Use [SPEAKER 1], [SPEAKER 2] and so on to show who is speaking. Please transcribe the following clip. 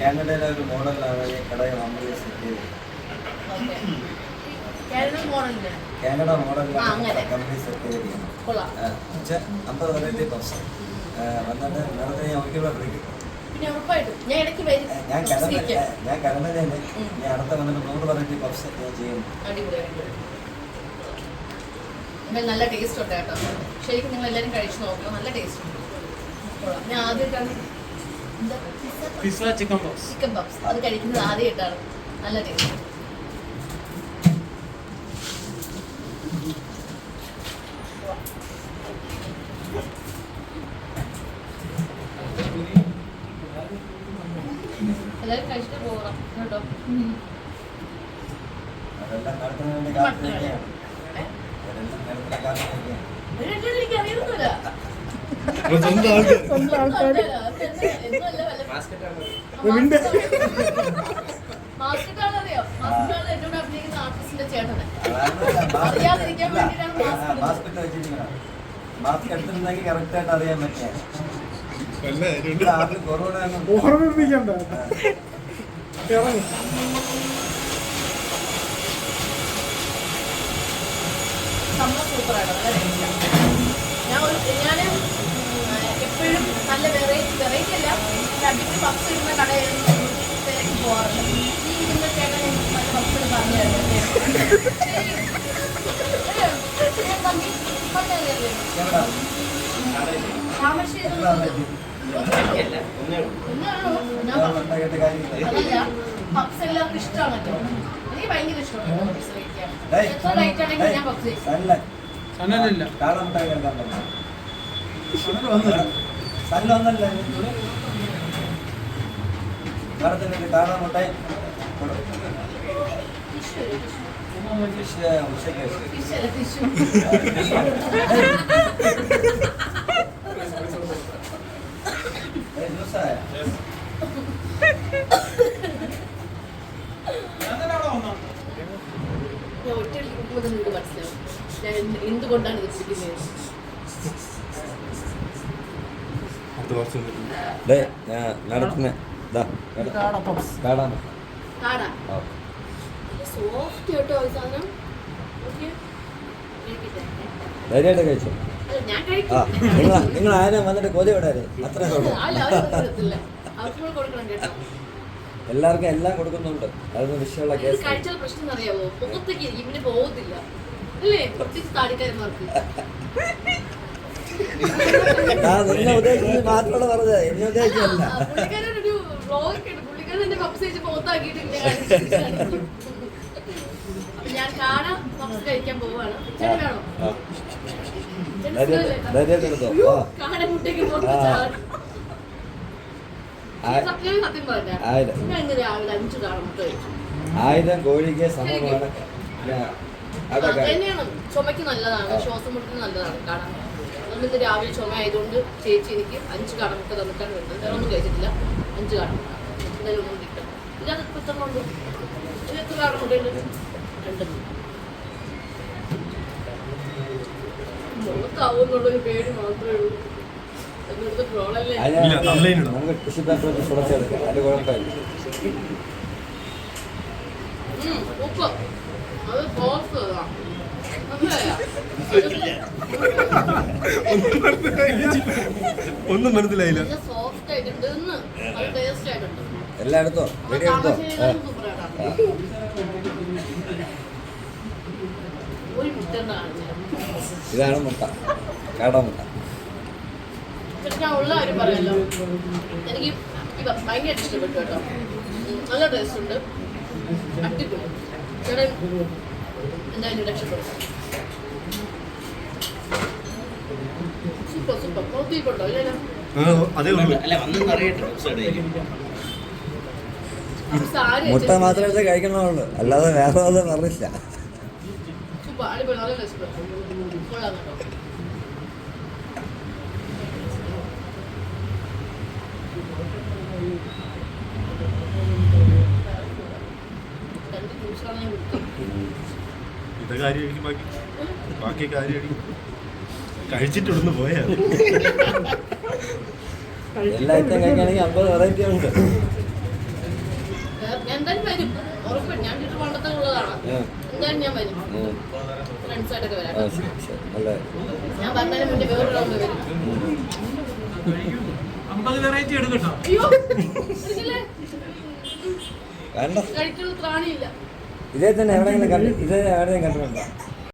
[SPEAKER 1] കാനഡയിലെ ഒരു മോഡലാണ് ഈ കട നമ്മൾ സെറ്റ് ചെയ്തത്. കാനഡ മോഡലിലാണ്. കമ്പനി സെറ്റ് ചെയ്തിരിക്കുന്നത്. അമ്പത് വെറൈറ്റി പപ്സ് വന്നിട്ട് നേരത്തെ ഞാൻ ഒരിക്കലും വിളിക്കും
[SPEAKER 2] ഞാൻ ഇടയ്ക്ക് വരും.
[SPEAKER 1] ഞാൻ അടുത്ത വന്നിട്ട് നൂറ് വെറൈറ്റി പപ്സ് ഞാൻ
[SPEAKER 2] നല്ല ടേസ്റ്റ് ഉണ്ട് കേട്ടോ. ശരിക്കും നിങ്ങൾ എല്ലാവരും കഴിച്ചു നോക്കണം നല്ല ടേസ്റ്റ് ഉണ്ട്. ഞാൻ ആദ്യമായിട്ടാണ് എന്താ?
[SPEAKER 3] Pizza chicken box
[SPEAKER 2] chicken puffs അത് കഴിക്കുന്നത് ആദ്യമായിട്ടാണ്. നല്ല ടേസ്റ്റ് എല്ലാവരും കഴിച്ചിട്ട് പോകണം കേട്ടോ. എനിക്ക് അറിയുന്നില്ല
[SPEAKER 3] സ്വന്തം ആൾക്കാർ
[SPEAKER 2] സ്വന്തം
[SPEAKER 1] ഒന്നും
[SPEAKER 4] ഓർമ്മിപ്പിക്കണ്ട
[SPEAKER 2] ടേസ്റ്റാണ് ഞാൻ ഒരു ഞാൻ എപ്പോഴും നല്ല വെറൈറ്റി വെറൈറ്റി അല്ല. അടിച്ച് പപ്സ് ഇടുന്ന കടയിൽ തിരക്കി പോകാറുണ്ട് ഈ ഇടുന്ന ചേട്ടൻ എനിക്ക് നല്ല പപ്സുകൾ പറഞ്ഞു തരുന്നത്
[SPEAKER 1] എവിടാ?
[SPEAKER 2] താമരശ്ശേരി
[SPEAKER 1] എവിടാ പറ്റി?
[SPEAKER 2] എന്നാണോ ഞാൻ
[SPEAKER 1] ഞാൻ
[SPEAKER 2] പറഞ്ഞു
[SPEAKER 1] ഉണ്ടാക്കിയിട്ട് കാര്യമില്ല
[SPEAKER 2] അതല്ല പപ്സ് എല്ലാവർക്കും ഇഷ്ടമാണല്ലോ എനിക്ക് ഭയങ്കര ഇഷ്ടമാണ് പപ്സ് കഴിക്കാൻ എത്ര റേറ്റ് ആണെങ്കിൽ ഞാൻ പപ്സ് കഴിക്കും
[SPEAKER 1] സല്ല.
[SPEAKER 3] സന്നദ്ധമില്ല
[SPEAKER 2] ഞാൻ ഒറ്റയടിക്ക് കുടിക്കുമ്പോൾ തന്നെ ഇത് മനസ്സിലാവും. ഞാൻ എന്ത് എന്തുകൊണ്ടാണ് ഇത്
[SPEAKER 3] വർഷം
[SPEAKER 1] ഡേ ഞാൻ നടത്തുന്ന കാടാണ്. ധൈര്യമായിട്ട് കഴിച്ചു? ആ നിങ്ങൾ ആരെ ആരും? വന്നിട്ട് കൊതി വിടായിരുന്നു അത്രേ എല്ലാവർക്കും എല്ലാം കൊടുക്കുന്നുണ്ട്. അതൊന്നും വിഷയമുള്ള കേസ്.
[SPEAKER 2] പ്രശ്നം അറിയാമോ മുഖത്തേക്ക് ഇരിക്കും. ഇവന് പോകത്തില്ല അല്ലേ? പ്രത്യേകിച്ച് താടിക്കാരന്മാർക്ക്
[SPEAKER 1] ഞാൻ നിന്നെ ഉദ്ദേശിച്ച് മാത്രമാണ് പറഞ്ഞത്. എന്നെ ഉദ്ദേശിച്ചല്ല
[SPEAKER 2] ഞാൻ കഴിക്കാൻ പോവാണ്
[SPEAKER 1] ആയിരം. കോഴിക്ക് സമമാണ്.
[SPEAKER 2] ചുമക്ക് നല്ലതാണ്. ശ്വാസം മുട്ടിന് നല്ലതാണ്. കാട അതുകൊണ്ട് ഇന്ന് രാവിലെ ചുമ ആയതുകൊണ്ട് ചേച്ചി എനിക്ക് അഞ്ച് കടമുട്ട തന്നിട്ടാണ് വരുന്നത്. വേറെ ഒന്നും കഴിച്ചിട്ടില്ല. അഞ്ച് കടമുട്ട എന്തായാലും ഒന്നും കിട്ടും ഇതിനകത്ത് ഇപ്പം എത്ര കൊണ്ട് ഇത് എത്ര കടമുട്ടുണ്ട് രണ്ട് മുഖത്താവുന്നുള്ളൊരു പേടി മാത്രമേ ഉള്ളൂ. എന്നിടത്ത് ട്രോളല്ലേ
[SPEAKER 1] അതിന്
[SPEAKER 3] ഇല്ല, thumbnail ഇടാം.
[SPEAKER 1] നമുക്ക് ടിഷ്യൂ പേപ്പർ വെച്ച് തുടച്ചെടുക്കാം അത് കുഴപ്പമില്ല.
[SPEAKER 2] ഉം, ഉപ്പ്. അത്
[SPEAKER 3] ഒന്നും മനസ്സിലായില്ല.
[SPEAKER 2] നല്ല സോഫ്റ്റ് ആയിട്ടുണ്ട്. നല്ല ടേസ്റ്റ് ആയിട്ടുണ്ട്.
[SPEAKER 1] എല്ലാം എടുത്തോ റെഡി എടുത്തോ
[SPEAKER 2] ഇതാണ്. മുട്ട. കേട
[SPEAKER 1] ഇതാണ് മുട്ട
[SPEAKER 2] ഉള്ള കാര്യം പറയാലോ എനിക്ക് ഭയങ്കര ഇഷ്ടപ്പെട്ടു കേട്ടോ. നല്ല ടേസ്റ്റ് ഉണ്ട്. അടിപൊളി. ചേട്ടൻ എന്തായാലും രക്ഷപ്പെടും.
[SPEAKER 3] അതേ ഉള്ളൂ
[SPEAKER 1] മുട്ട മാത്രമേ കഴിക്കണമുള്ളൂ അല്ലാതെ വേറെ ഒന്നും പറഞ്ഞില്ല.
[SPEAKER 3] ഇതൊക്കെ കാര്യമായിരിക്കും ബാക്കി. ബാക്കി കാര്യമായിരിക്കും. കഴിച്ചിട്ട് ഇവിടുന്ന് പോയാ
[SPEAKER 1] എല്ലാ ഐറ്റം കഴിക്കുകയാണെങ്കിൽ അമ്പത് വെറൈറ്റി ഉണ്ട്.
[SPEAKER 2] എന്തായാലും വരും. ഉറപ്പാണ് ഞാൻ വീട്ടിൽ പണ്ടത്തെ ഉള്ളതാണ് എന്തായാലും ഞാൻ വരും. ഫ്രണ്ട്സായിട്ടൊക്കെ വരാം. ഞാൻ പറഞ്ഞതിന് മുന്നേ വേറെ റൗണ്ട് വരും.
[SPEAKER 4] അമ്പത് വെറൈറ്റി എടുക്കട്ടോ
[SPEAKER 2] കഴിക്കുള്ള
[SPEAKER 1] ഇതേ തന്നെ എവിടെയെങ്കിലും കണ്ടു ഇതേ എവിടെയും കണ്ടിട്ടുണ്ടോ?